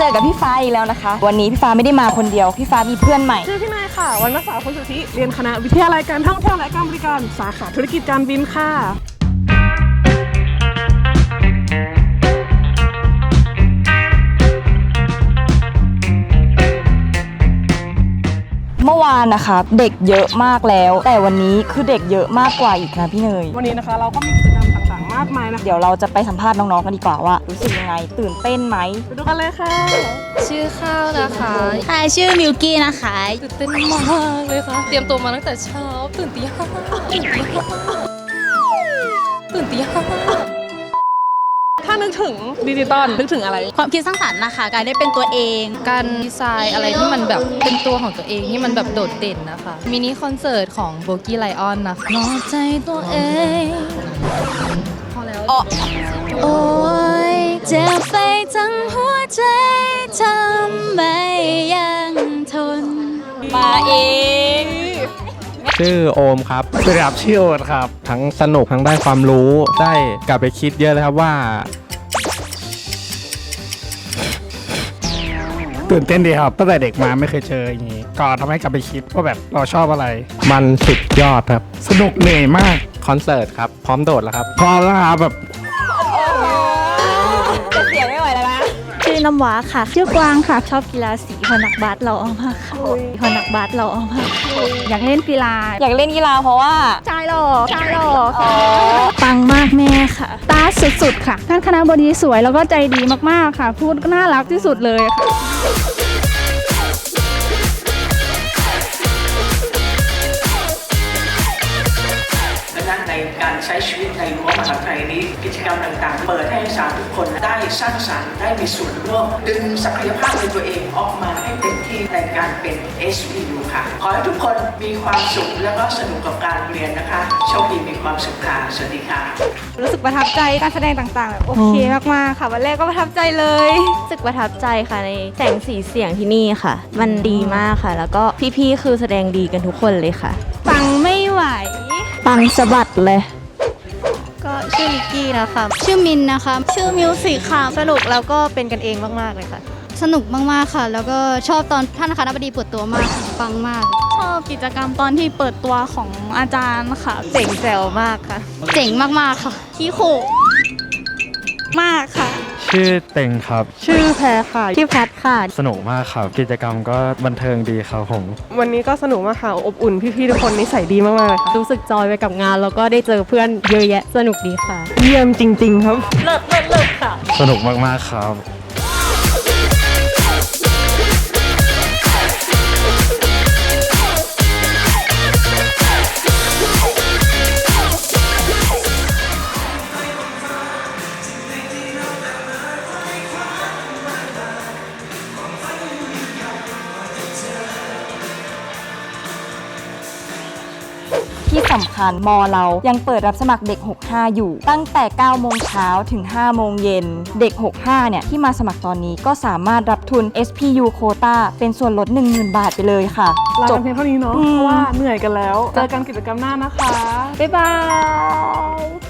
จอกับพี่ฟ้าอีกแล้วนะคะ วันนี้พี่ฟ้าไม่ได้มาคนเดียว พี่ฟ้ามีเพื่อนใหม่ ชื่อพี่นายค่ะ วันนักศึกษาคนสุทธิเรียนคณะวิทยาลัยการท่องเที่ยวและการบริการสาขาธุรกิจการบินค่ะ วานนะคะ เด็กเยอะมากแล้ว แต่วันนี้คือเด็กเยอะมากกว่าอีกนะพี่เนย วันนี้นะคะเราก็มีกิจกรรมต่างๆ มากมายนะคะเดี๋ยวเราจะไปสัมภาษณ์น้องๆกันดีกว่าว่ารู้สึกยังไง ตื่นเต้นไหมไปดูกันเลยค่ะ ชื่อข้าวนะคะค่ะชื่อมิวกี้นะคะตื่นเต้นมากเลยค่ะ เตรียมตัวมาตั้งแต่เช้าตื่นตีห้าตื่นตีห้าตื่นตีห้าถ้า นึกถึงดิจิตอลนึกถึงอะไร ความคิดสร้างสรรค์นะคะ การได้เป็นตัวเอง การดีไซน์อะไรที่มันแบบเป็นตัวของตัวเองที่มันแบบโดดเด่นนะคะมินิคอนเสิร์ตของโบกี้ไลออนนะคะนอกใจตัวเองพอแล้วโอ้ยเจ็บไปทั้งหัวใจทำไมยังทน มาเองชื่อโอมครับสวัสดีครับชื่อโอมครับ ทั้งสนุกทั้งได้ความรู้ได้กลับไปคิดเยอะเลยครับว่า ตื่นเต้นดีครับตั้งแต่เด็กมาไม่เคยเจออย่างนี้ก็ทำให้กลับไปคิดว่าแบบเราชอบอะไร มันสุดยอดครับ สนุกเหนื่อยมากคอนเสิร์ตครับ พร้อมโดดแล้วครับ พอแล้วครับแบบจะเสียไม่ไหวแล้วนะชื่อน้ำว้าค่ะ ชื่อกวางค่ะ ชอบกีฬาสีพอนักบาสเราเอามากค่ะพอนักบาสเราเอามากอยากเล่นกีฬาอยากเล่นกีฬาเพราะว่าชายหล่อชายหล่อค่ะปังมากแม่ค่ะ ตาสุดๆค่ะท่านคณะบดีสวยแล้วก็ใจดีมากๆค่ะ พูดก็น่ารักที่สุดเลยค่ะ และในการใช้ชีวิต กิจกรรมต่างๆ เปิดให้นักศึกษาทุกคนได้สร้างสรรค์ได้มีส่วนร่วม ดึงศักยภาพในตัวเองออกมาให้เต็มที่ในการเป็น SPU ค่ะ ขอให้ทุกคนมีความสุขและก็สนุกกับการเรียนนะคะ โชคดีมีความสุขค่ะ สวัสดีค่ะ รู้สึกประทับใจการแสดงต่างๆแบบโอเคมากๆค่ะ วันแรกก็ประทับใจเลยรู้สึกประทับใจค่ะในแสงสีเสียงที่นี่ค่ะ มันดีมากค่ะ แล้วก็พี่ๆคือแสดงดีกันทุกคนเลยค่ะปังไม่ไหว ปังสะบัดเลย ก็ชื่อนิกกี้นะคะชื่อมินนะคะ ชื่อมิวสิกค่ะ สนุกแล้วก็เป็นกันเองมากๆเลยค่ะ สนุกมากๆค่ะ แล้วก็ชอบตอนท่านคณะบดีเปิดตัวมากค่ะปังมาก ชอบกิจกรรมตอนที่เปิดตัวของอาจารย์ค่ะ เจ๋งแจ๋วมากค่ะ เจ๋งมากๆค่ะขี้ขู่มากค่ะ ชื่อเต็งครับ ชื่อแพรค่ะ ชื่อแพทค่ะ สนุกมากครับ กิจกรรมก็บันเทิงดีครับผม วันนี้ก็สนุกมากค่ะ อบอุ่นพี่ๆทุกคนนิสัยดีมากๆเลยค่ะรู้สึกจอยไปกับงาน แล้วก็ได้เจอเพื่อนเยอะแยะ สนุกดีค่ะ เยี่ยมจริง ๆ ครับสนุกมากๆครับ ที่สำคัญมอเรายังเปิดรับสมัครเด็ก 65 อยู่ ตั้งแต่ 9 โมงเช้าถึง 5 โมงเย็น เด็ก 65 เนี่ย ที่มาสมัครตอนนี้ก็สามารถรับทุน SPU โควตาเป็นส่วนลด 10,000 บาทไปเลยค่ะ ลาจกับนเพียงเท่านี้เนาะอืมเพราะว่าเหนื่อยกันแล้ว เจอกันกิจกรรมหน้านะคะ บ๊ายบาย